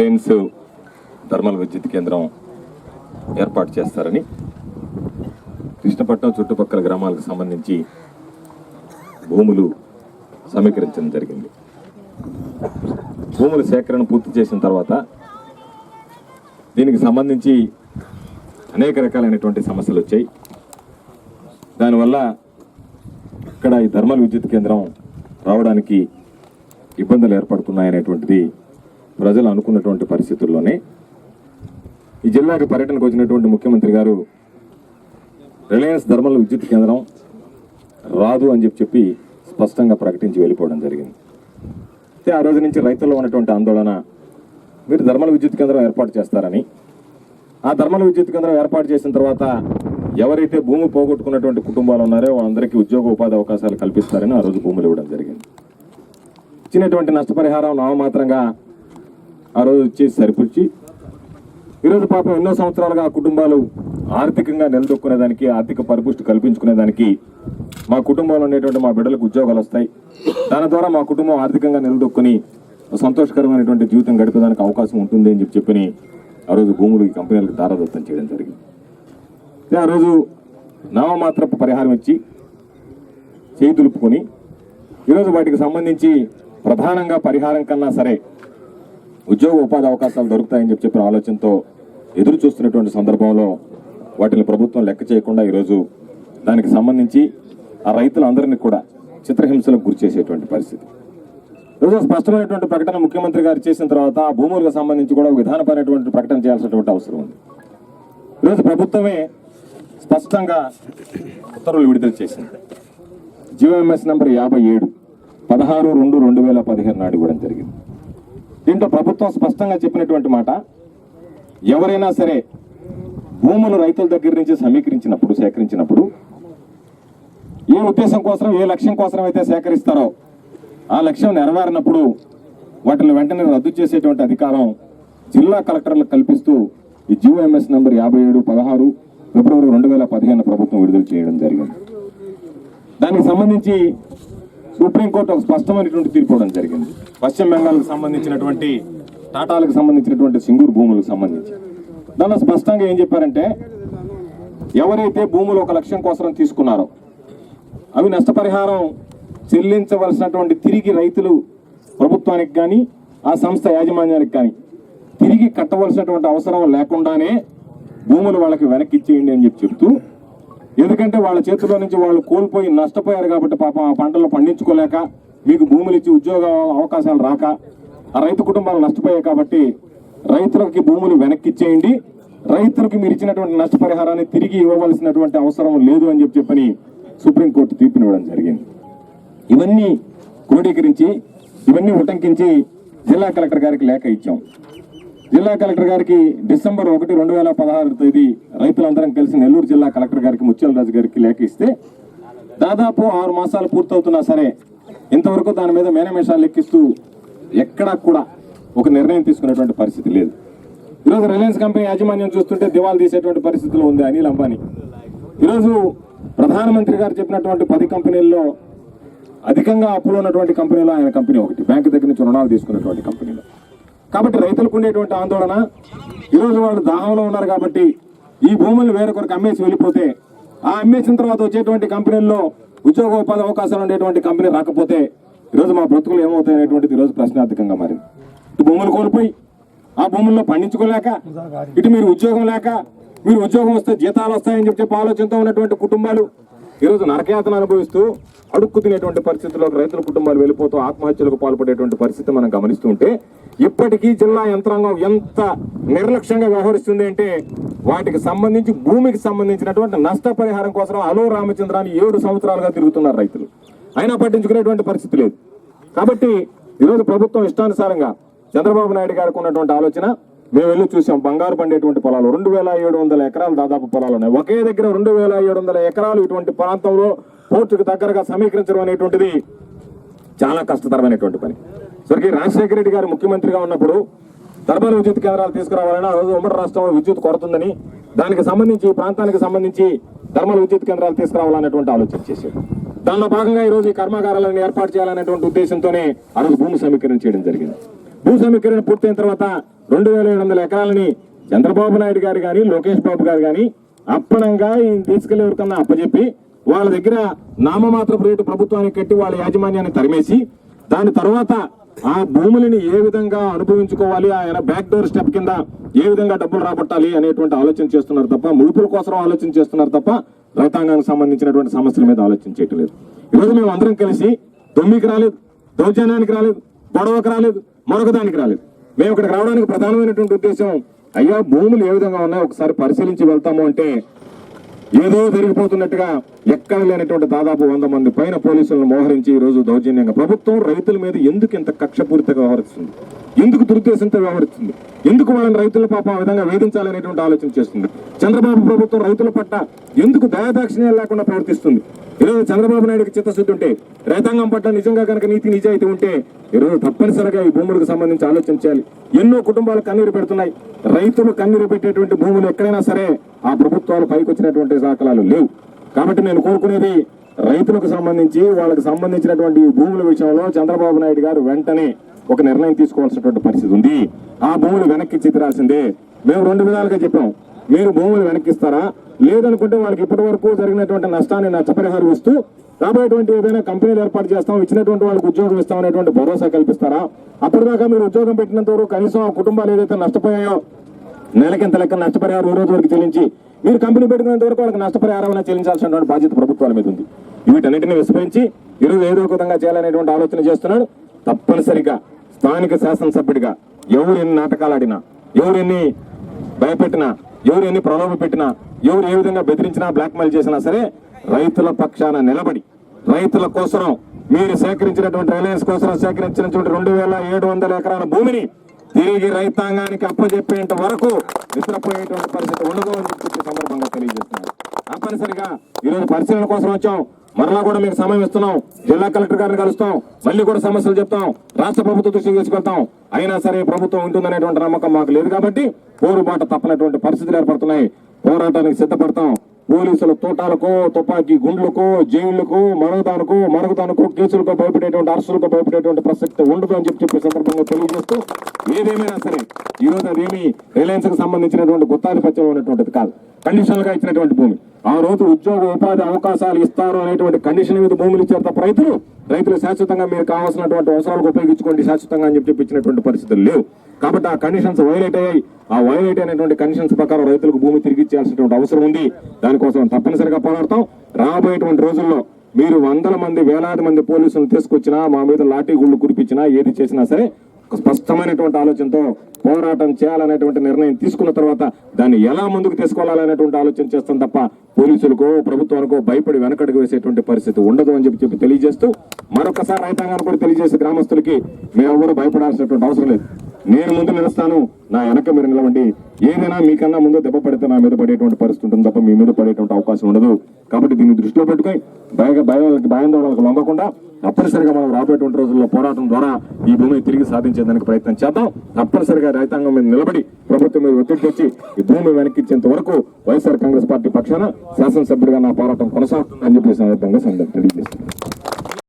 Reliance thermal విద్యుత్ కేంద్రం ఏర్పాటు చేస్తారని. కృష్ణపట్నం చుట్టుపక్కల గ్రామాలకు సంబంధించి భూములు సమీకరించడం జరిగింది. భూముల సేకరణ పూర్తి చేసిన తర్వాత దీనికి సంబంధించి అనేక రకాలైనటువంటి సమస్యలు వచ్చాయి. దానివల్ల ఇక్కడ ఈ థర్మల్ విద్యుత్ కేంద్రం రావడానికి ఇబ్బందులు ఏర్పడుతున్నాయనేటువంటిది ప్రజలు అనుకున్నటువంటి పరిస్థితుల్లోనే ఈ జిల్లాకి పర్యటనకు వచ్చినటువంటి ముఖ్యమంత్రి గారు రిలయన్స్ ధర్మల విద్యుత్ కేంద్రం రాదు అని చెప్పి చెప్పి స్పష్టంగా ప్రకటించి వెళ్ళిపోవడం జరిగింది. అయితే ఆ రోజు నుంచి రైతుల్లో ఉన్నటువంటి ఆందోళన మీరు ధర్మల విద్యుత్ కేంద్రం ఏర్పాటు చేస్తారని ఆ ధర్మల విద్యుత్ కేంద్రం ఏర్పాటు చేసిన తర్వాత ఎవరైతే భూమి పోగొట్టుకున్నటువంటి కుటుంబాలు ఉన్నారో వాళ్ళందరికీ ఉద్యోగ ఉపాధి అవకాశాలు కల్పిస్తారని ఆ రోజు భూములు ఇవ్వడం జరిగింది. ఇచ్చినటువంటి నష్టపరిహారం నామమాత్రంగా ఆ రోజు వచ్చి సరిపుచ్చి. ఈరోజు పాపం ఎన్నో సంవత్సరాలుగా ఆ కుటుంబాలు ఆర్థికంగా నిలదొక్కునేదానికి ఆర్థిక పరిపుష్టి కల్పించుకునేదానికి మా కుటుంబంలో ఉండేటువంటి మా బిడ్డలకు ఉద్యోగాలు వస్తాయి. దాని ద్వారా మా కుటుంబం ఆర్థికంగా నిలదొక్కుని సంతోషకరమైనటువంటి జీవితం గడిపేదానికి అవకాశం ఉంటుంది అని చెప్పి చెప్పని ఆ రోజు భూములు ఈ కంపెనీలకు దారాదత్తం చేయడం జరిగింది. ఆ రోజు నామమాత్రపు పరిహారం ఇచ్చి చేయి దులుపుకొని ఈరోజు వాటికి సంబంధించి ప్రధానంగా పరిహారం కన్నా సరే ఉద్యోగ ఉపాధి అవకాశాలు దొరుకుతాయని చెప్పి చెప్పిన ఆలోచనతో ఎదురు చూస్తున్నటువంటి సందర్భంలో వాటిని ప్రభుత్వం లెక్క చేయకుండా ఈరోజు దానికి సంబంధించి ఆ రైతులందరినీ కూడా చిత్రహింసలకు గురి చేసేటువంటి పరిస్థితి. ఈరోజు స్పష్టమైనటువంటి ప్రకటన ముఖ్యమంత్రి గారు చేసిన తర్వాత ఆ భూములకు సంబంధించి కూడా విధానపరమైనటువంటి ప్రకటన చేయాల్సినటువంటి అవసరం ఉంది. ఈరోజు ప్రభుత్వమే స్పష్టంగా ఉత్తర్వులు విడుదల చేసింది. జియోఎంఎస్ నెంబర్ యాభై ఏడు పదహారు రెండు రెండు వేల పదిహేను నాడు కూడా జరిగింది. దీంట్లో ప్రభుత్వం స్పష్టంగా చెప్పినటువంటి మాట ఎవరైనా సరే భూములు రైతుల దగ్గర నుంచి సమీకరించినప్పుడు సేకరించినప్పుడు ఏ ఉద్దేశం కోసం ఏ లక్ష్యం కోసం అయితే సేకరిస్తారో ఆ లక్ష్యం నెరవేరినప్పుడు వాటిని వెంటనే రద్దు చేసేటువంటి అధికారం జిల్లా కలెక్టర్లకు కల్పిస్తూ ఈ జిఓఎంఎస్ నెంబర్ యాభై ఏడు పదహారు ఫిబ్రవరి రెండు వేల పదిహేను ప్రభుత్వం విడుదల చేయడం జరిగింది. దానికి సంబంధించి సుప్రీంకోర్టు ఒక స్పష్టమైనటువంటి తీర్పు ఇవ్వడం జరిగింది. పశ్చిమ బెంగాల్కి సంబంధించినటువంటి టాటాలకు సంబంధించినటువంటి సింగూరు భూములకు సంబంధించి. దానిలో స్పష్టంగా ఏం చెప్పారంటే ఎవరైతే భూములు ఒక లక్ష్యం కోసం తీసుకున్నారో అవి నష్టపరిహారం చెల్లించవలసినటువంటి తిరిగి రైతులు ప్రభుత్వానికి కానీ ఆ సంస్థ యాజమాన్యానికి కానీ తిరిగి కట్టవలసినటువంటి అవసరం లేకుండానే భూములు వాళ్ళకి వెనక్కి ఇచ్చేయండి అని చెప్పి చెప్తూ ఎందుకంటే వాళ్ళ చేతిలో నుంచి వాళ్ళు కోల్పోయి నష్టపోయారు కాబట్టి పాపం ఆ పంటలు పండించుకోలేక మీకు భూములు ఇచ్చి ఉద్యోగ అవకాశాలు రాక ఆ రైతు కుటుంబాలు నష్టపోయాయి కాబట్టి రైతులకి భూములు వెనక్కి ఇచ్చేయండి రైతులకు మీరు ఇచ్చినటువంటి నష్టపరిహారాన్ని తిరిగి ఇవ్వవలసినటువంటి అవసరం లేదు అని చెప్పి చెప్పని సుప్రీంకోర్టు తీర్పునివ్వడం జరిగింది. ఇవన్నీ క్రోడీకరించి ఇవన్నీ ఉటంకించి జిల్లా కలెక్టర్ గారికి లేఖ ఇచ్చాం. జిల్లా కలెక్టర్ గారికి డిసెంబర్ ఒకటి రెండు వేల పదహారు తేదీ రైతులందరం కలిసి నెల్లూరు జిల్లా కలెక్టర్ గారికి ముత్యాలరాజు గారికి లేఖ ఇస్తే దాదాపు ఆరు మాసాలు పూర్తవుతున్నా సరే ఇంతవరకు దాని మీద మేనమేషాలు లెక్కిస్తూ ఎక్కడా కూడా ఒక నిర్ణయం తీసుకునేటువంటి పరిస్థితి లేదు. ఈరోజు రిలయన్స్ కంపెనీ యాజమాన్యం చూస్తుంటే దివాలు తీసేటువంటి పరిస్థితిలో ఉంది అనిల్ అంబానీ. ఈరోజు ప్రధానమంత్రి గారు చెప్పినటువంటి పది కంపెనీల్లో అధికంగా అప్పులు ఉన్నటువంటి కంపెనీలో ఆయన కంపెనీ ఒకటి. బ్యాంకు దగ్గర నుంచి రుణాలు తీసుకున్నటువంటి కంపెనీలో. కాబట్టి రైతులకు ఉండేటువంటి ఆందోళన. ఈరోజు వాళ్ళు దాహంలో ఉన్నారు కాబట్టి ఈ భూములు వేరొకరికి అమ్మేసి వెళ్ళిపోతే ఆ అమ్మేసిన తర్వాత వచ్చేటువంటి కంపెనీల్లో ఉద్యోగ ఉపాధి అవకాశాలు ఉండేటువంటి కంపెనీ రాకపోతే ఈరోజు మా బ్రతుకులు ఏమవుతాయి అనేటువంటిది ఈరోజు ప్రశ్నార్థకంగా మారింది. ఇటు భూములు కోల్పోయి ఆ భూముల్లో పండించుకోలేక ఇటు మీరు ఉద్యోగం లేక మీరు ఉద్యోగం వస్తే జీతాలు వస్తాయని చెప్పి ఆలోచనతో ఉన్నటువంటి కుటుంబాలు ఈరోజు నరకయాతన అనుభవిస్తూ అడుక్కు తినేటువంటి పరిస్థితుల్లోకి రైతుల కుటుంబాలు వెళ్ళిపోతూ ఆత్మహత్యలకు పాల్పడేటువంటి పరిస్థితి మనం గమనిస్తుంటే ఇప్పటికీ జిల్లా యంత్రాంగం ఎంత నిర్లక్ష్యంగా వ్యవహరిస్తుంది అంటే వాటికి సంబంధించి భూమికి సంబంధించినటువంటి నష్టపరిహారం కోసం అలో రామచంద్రాన్ని ఏడు సంవత్సరాలుగా తిరుగుతున్నారు రైతులు. అయినా పట్టించుకునేటువంటి పరిస్థితి లేదు. కాబట్టి ఈరోజు ప్రభుత్వం ఇష్టానుసారంగా చంద్రబాబు నాయుడు గారికి ఉన్నటువంటి ఆలోచన మేము వెళ్ళి చూసాం బంగారు పండేటువంటి పొలాలు. రెండు వేల ఏడు వందల ఎకరాలు దాదాపు పొలాలు ఉన్నాయి. ఒకే దగ్గర రెండు వేల ఏడు వందల ఎకరాలు ఇటువంటి ప్రాంతంలో పోర్టుకు దగ్గరగా సమీకరించడం అనేటువంటిది చాలా కష్టతరమైనటువంటి పని. సరికి రాజశేఖర రెడ్డి గారు ముఖ్యమంత్రిగా ఉన్నప్పుడు థర్మల్ విద్యుత్ కేంద్రాలు తీసుకురావాలని ఆ రోజు ఉమ్మడి రాష్ట్రంలో విద్యుత్ కొరతుందని దానికి సంబంధించి ప్రాంతానికి సంబంధించి థర్మల్ విద్యుత్ కేంద్రాలు తీసుకురావాలనేటువంటి ఆలోచన చేశారు దానిలో భాగంగా ఈ రోజు ఈ కర్మాగారాలను ఏర్పాటు చేయాలనేటువంటి ఉద్దేశంతోనే ఆ రోజు భూమి సమీకరణ చేయడం జరిగింది. భూ సమీకరణ పూర్తయిన తర్వాత రెండు వేల ఏడు వందల ఎకరాలని చంద్రబాబు నాయుడు గారు కానీ లోకేష్ బాబు గారు కానీ అప్పనంగా ఈయన తీసుకెళ్ళి ఎవరికన్నా అప్పచెప్పి వాళ్ళ దగ్గర నామమాత్రపు రేటు ప్రభుత్వానికి కట్టి వాళ్ళ యాజమాన్యాన్ని తరిమేసి దాని తర్వాత ఆ భూములని ఏ విధంగా అనుభవించుకోవాలి ఆయన బ్యాక్ డోర్ స్టెప్ కింద ఏ విధంగా డబ్బులు రాబట్టాలి అనేటువంటి ఆలోచన చేస్తున్నారు తప్ప ముడుపుల కోసం ఆలోచన చేస్తున్నారు తప్ప రైతాంగానికి సంబంధించినటువంటి సమస్యల మీద ఆలోచన చేయటం లేదు. ఈరోజు మేము అందరం కలిసి దొమ్మికి రాలేదు దౌర్జన్యానికి రాలేదు గొడవకు రాలేదు మరొక దానికి రాలేదు. మేము ఇక్కడికి రావడానికి ప్రధానమైనటువంటి ఉద్దేశం అయ్యా భూములు ఏ విధంగా ఉన్నాయో ఒకసారి పరిశీలించి వెళ్తాము అంటే ఏదో జరిగిపోతున్నట్టుగా ఎక్కడ లేనటువంటి దాదాపు వంద మంది పైన పోలీసులను మోహరించి ఈరోజు రోజు దౌర్జన్యంగా ప్రభుత్వం రైతుల మీద ఎందుకు ఇంత కక్షపూరితగా వ్యవహరిస్తుంది? ఎందుకు దురుద్దేశంతో వ్యవహరిస్తుంది? ఎందుకు వాళ్ళని రైతుల పాప ఆ విధంగా వేధించాలనేటువంటి ఆలోచన చేస్తుంది? చంద్రబాబు ప్రభుత్వం రైతుల పట్ల ఎందుకు దయాదాక్షిణ్యాలు లేకుండా ప్రవర్తిస్తుంది? ఈరోజు చంద్రబాబు నాయుడుకి చిత్తశుద్ధి ఉంటే రైతాంగం పట్ల నిజంగా కనుక నీతి నిజాయితీ ఉంటే ఈరోజు తప్పనిసరిగా ఈ భూములకు సంబంధించి ఆలోచన చేయాలి. ఎన్నో కుటుంబాలు కన్నీరు పెడుతున్నాయి. రైతులు కన్నీరు పెట్టేటువంటి భూములు ఎక్కడైనా సరే ఆ ప్రభుత్వాలు పైకి వచ్చినటువంటి దాఖలాలు లేవు. కాబట్టి నేను కోరుకునేది రైతులకు సంబంధించి వాళ్ళకి సంబంధించినటువంటి భూముల విషయంలో చంద్రబాబు నాయుడు గారు వెంటనే ఒక నిర్ణయం తీసుకోవాల్సినటువంటి పరిస్థితి ఉంది. ఆ భూములు వెనక్కి చిత్రాల్సిందే. మేము రెండు విధాలుగా చెప్పాం. మీరు భూములు వెనక్కిస్తారా? లేదనుకుంటే వాళ్ళకి ఇప్పటి వరకు జరిగినటువంటి నష్టాన్ని నష్టపరిహారం ఇస్తూ రాబోయేటువంటి ఏదైనా కంపెనీలు ఏర్పాటు చేస్తాం ఇచ్చినటువంటి వాళ్ళకి ఉద్యోగం ఇస్తాం అనేటువంటి భరోసా కల్పిస్తారా? అప్పటిదాకా మీరు ఉద్యోగం పెట్టినంత వరకు కనీసం ఆ కుటుంబాలు ఏదైతే నష్టపోయాయో నెలకింత లెక్క నష్టపరిహారం ఈ రోజు వరకు చెల్లించి మీరు కంపెనీ పెట్టుకునేంత వరకు వాళ్ళకి నష్టపరిహారం చెల్లించాల్సినటువంటి బాధ్యత ప్రభుత్వాల మీద ఉంది. వీటన్నిటిని విస్మరించి ఈరోజు ఏదో ఒక విధంగా చేయాలనేటువంటి ఆలోచన చేస్తున్నాడు. తప్పనిసరిగా స్థానిక శాసనసభ్యుడిగా ఎవరు ఎన్ని నాటకాలు ఆడినా ఎవరు ఎన్ని భయపెట్టినా ఎవరు ఎన్ని ప్రలోభ పెట్టినా ఎవరు ఏ విధంగా బెదిరించినా బ్లాక్మెయిల్ చేసినా సరే రైతుల పక్షాన నిలబడి రైతుల కోసం మీరు సేకరించినటువంటి రిలయన్స్ కోసం సేకరించినటువంటి రెండు వేల ఏడు వందల ఎకరాల భూమిని తిరిగి రైతాంగానికి అప్పజెప్పేంత వరకు నిద్రపోయేటువంటి పరిస్థితి ఉండదు అని చెప్పి సందర్భంగా తెలియజేస్తున్నారు. తప్పనిసరిగా ఈరోజు పరిశీలన కోసం వచ్చాం. మరలా కూడా మీకు సమయం ఇస్తున్నాం. జిల్లా కలెక్టర్ గారిని కలుస్తాం. మళ్ళీ కూడా సమస్యలు చెప్తాం. రాష్ట్ర ప్రభుత్వం దృష్టికి తీసుకెళ్తాం. అయినా సరే ప్రభుత్వం ఉంటుందనేటువంటి నమ్మకం మాకు లేదు కాబట్టి పోరుబాట తప్పనటువంటి పరిస్థితులు ఏర్పడుతున్నాయి. పోరాటానికి సిద్ధపడతాం. పోలీసుల తోటాలకు తుపాకీ గుండ్లకు జైళ్ళకు మరొకదానికి మరొకదానికి కేసులకు భయపడేటువంటి అరెస్టులకు భయపడేటువంటి ప్రసక్తి ఉండదు అని చెప్పి చెప్పే సందర్భంగా తెలియజేస్తూ ఏదేమైనా సరే ఈ రోజు అదేమి రిలయన్స్కి సంబంధించినటువంటి గుత్తాధిపత్యం ఉన్నటువంటిది కాదు. కండిషన్గా ఇచ్చినటువంటి భూమి. ఆ రోజు ఉద్యోగ ఉపాధి అవకాశాలు ఇస్తారు అనేటువంటి కండిషన్ మీద భూములు ఇచ్చారు తప్ప రైతులు రైతులు శాశ్వతంగా మీరు కావాల్సినటువంటి అవసరాలకు ఉపయోగించుకోండి శాశ్వతంగా అని చెప్పి ఇచ్చినటువంటి పరిస్థితులు లేవు. కాబట్టి ఆ కండిషన్స్ వైలేట్ అయ్యాయి. ఆ వైలేట్ అయినటువంటి కండిషన్స్ ప్రకారం రైతులకు భూమి తిరిగి ఇచ్చేయాల్సినటువంటి అవసరం ఉంది. దానికోసం తప్పనిసరిగా పోరాడతాం. రాబోయేటువంటి రోజుల్లో మీరు వందల మంది వేలాది మంది పోలీసులు తీసుకొచ్చినా మా మీద లాఠీ గుళ్ళు కురిపించినా ఏది చేసినా సరే ఒక స్పష్టమైనటువంటి ఆలోచనతో పోరాటం చేయాలనేటువంటి నిర్ణయం తీసుకున్న తర్వాత దాన్ని ఎలా ముందుకు తీసుకోవాలనేటువంటి ఆలోచన చేస్తాం తప్ప పోలీసులకో ప్రభుత్వానికో భయపడి వెనకడుగు వేసేటువంటి పరిస్థితి ఉండదు అని చెప్పి చెప్పి తెలియజేస్తూ మరొకసారి రైతాంగాన్ని కూడా తెలియజేసే గ్రామస్తులకి మేము ఎవరు భయపడాల్సినటువంటి అవసరం లేదు. నేను ముందు నిలుస్తాను నా వెనక మీరు నిలవండి. ఏదైనా మీకన్నా ముందు దెబ్బ పడితే నా మీద పడేటువంటి పరిస్థితి ఉంటుంది తప్ప మీ మీద పడేటువంటి అవకాశం ఉండదు. కాబట్టి దీన్ని దృష్టిలో పెట్టుకొని భయ భయాలకి భయం వాళ్ళకి లొంగకుండా తప్పనిసరిగా మనం రాబోయేటువంటి రోజుల్లో పోరాటం ద్వారా ఈ భూమిని తిరిగి సాధించేదానికి ప్రయత్నం చేద్దాం. తప్పనిసరిగా రైతాంగం మీద నిలబడి ప్రభుత్వం మీద ఒత్తిడి తెచ్చి ఈ భూమి వెనక్కిచ్చేంత వరకు వైఎస్ఆర్ కాంగ్రెస్ పార్టీ పక్షాన శాసనసభ్యుడిగా నా పోరాటం కొనసాగుతుందని చెప్పి సందర్భంగా సందర్భం తెలియజేస్తుంది